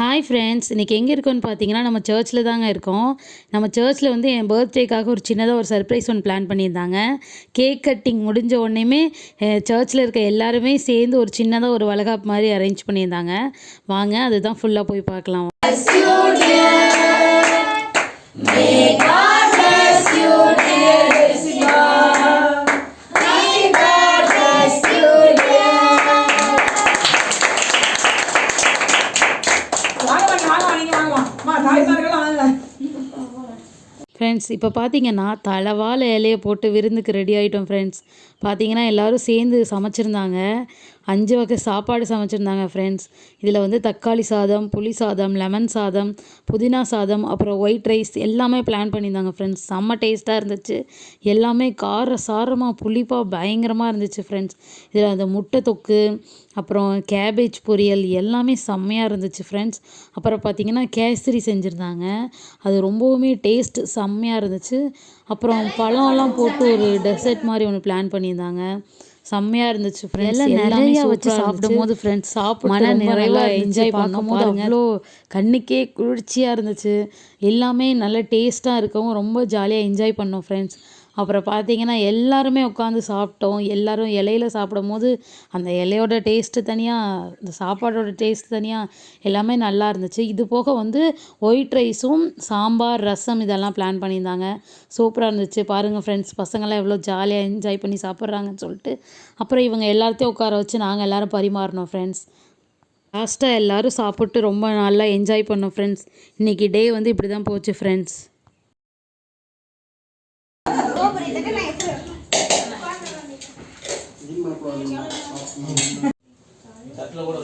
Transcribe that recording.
Hi friends இன்றைக்கி எங்கே இருக்கோம்னு பார்த்தீங்கன்னா நம்ம சர்ச்சில் தாங்க இருக்கோம். நம்ம சர்ச்சில் வந்து என் பர்த்டேக்காக ஒரு சின்னதாக ஒரு சர்ப்ரைஸ் ஒன்று பிளான் பண்ணியிருந்தாங்க. கேக் கட்டிங் முடிஞ்ச உடனேமே சர்ச்சில் இருக்க எல்லாருமே சேர்ந்து ஒரு சின்னதாக ஒரு வளகாப்பு மாதிரி அரேஞ்ச் பண்ணியிருந்தாங்க. வாங்க அதுதான் ஃபுல்லாக போய் பார்க்கலாம். ஃப்ரெண்ட்ஸ் இப்போ பார்த்தீங்கன்னா தலவாழை இலையை போட்டு விருந்துக்கு ரெடி ஆகிட்டோம் ஃப்ரெண்ட்ஸ் பார்த்தீங்கன்னா எல்லோரும் சேர்ந்து சமைச்சிருந்தாங்க. அஞ்சு வகை சாப்பாடு சமைச்சிருந்தாங்க ஃப்ரெண்ட்ஸ் இதில் வந்து தக்காளி சாதம் புளி சாதம் லெமன் சாதம் புதினா சாதம் அப்புறம் ஒயிட் ரைஸ் எல்லாமே பிளான் பண்ணியிருந்தாங்க ஃப்ரெண்ட்ஸ் செம்ம டேஸ்ட்டாக இருந்துச்சு. எல்லாமே கார சாரமாக புளிப்பாக பயங்கரமாக இருந்துச்சு ஃப்ரெண்ட்ஸ் இதில் அந்த முட்டை தொக்கு அப்புறம் கேபேஜ் பொரியல் எல்லாமே செம்மையாக இருந்துச்சு ஃப்ரெண்ட்ஸ் அப்புறம் பார்த்திங்கன்னா கேசரி செஞ்சுருந்தாங்க. அது ரொம்பவுமே டேஸ்ட் செம்மையாக இருந்துச்சு. அப்புறம் பழம்லாம் போட்டு ஒரு டெசர்ட் மாதிரி ஒன்று பிளான் பண்ணியிருந்தாங்க. செம்மையாக இருந்துச்சு ஃப்ரெண்ட்ஸ் நிறையா வச்சு சாப்பிடும் போது ஃப்ரெண்ட்ஸ் சாப்பிட்டு மன மன நிறைவா நிறைவாக. என்ஜாய் பண்ணும்போது பாருங்க. அவ்வளோ கண்ணுக்கே குளிர்ச்சியாக இருந்துச்சு. எல்லாமே நல்ல டேஸ்ட்டாக இருக்கவும் ரொம்ப ஜாலியாக என்ஜாய் பண்ணோம் ஃப்ரெண்ட்ஸ் அப்புறம் பார்த்தீங்கன்னா எல்லாருமே உட்காந்து சாப்பிட்டோம். எல்லாரும் இலையில சாப்பிடும்போது அந்த இலையோட டேஸ்ட்டு தனியாக இந்த சாப்பாடோட டேஸ்ட் தனியாக எல்லாமே நல்லா இருந்துச்சு. இது போக வந்து ஒயிட் ரைஸும் சாம்பார் ரசம் இதெல்லாம் பிளான் பண்ணியிருந்தாங்க. சூப்பராக இருந்துச்சு. பாருங்கள் ஃப்ரெண்ட்ஸ் பசங்களாம் எவ்வளோ ஜாலியாக என்ஜாய் பண்ணி சாப்பிட்றாங்கன்னு சொல்லிட்டு அப்புறம் இவங்க எல்லாத்தையும் உட்கார வச்சு நாங்கள் எல்லாரும் பரிமாறினோம் ஃப்ரெண்ட்ஸ் லாஸ்ட்டாக எல்லோரும் சாப்பிட்டு ரொம்ப நல்லா என்ஜாய் பண்ணோம் ஃப்ரெண்ட்ஸ் இன்றைக்கி டே வந்து இப்படி தான் போச்சு ஃப்ரெண்ட்ஸ் தட்டில் கூட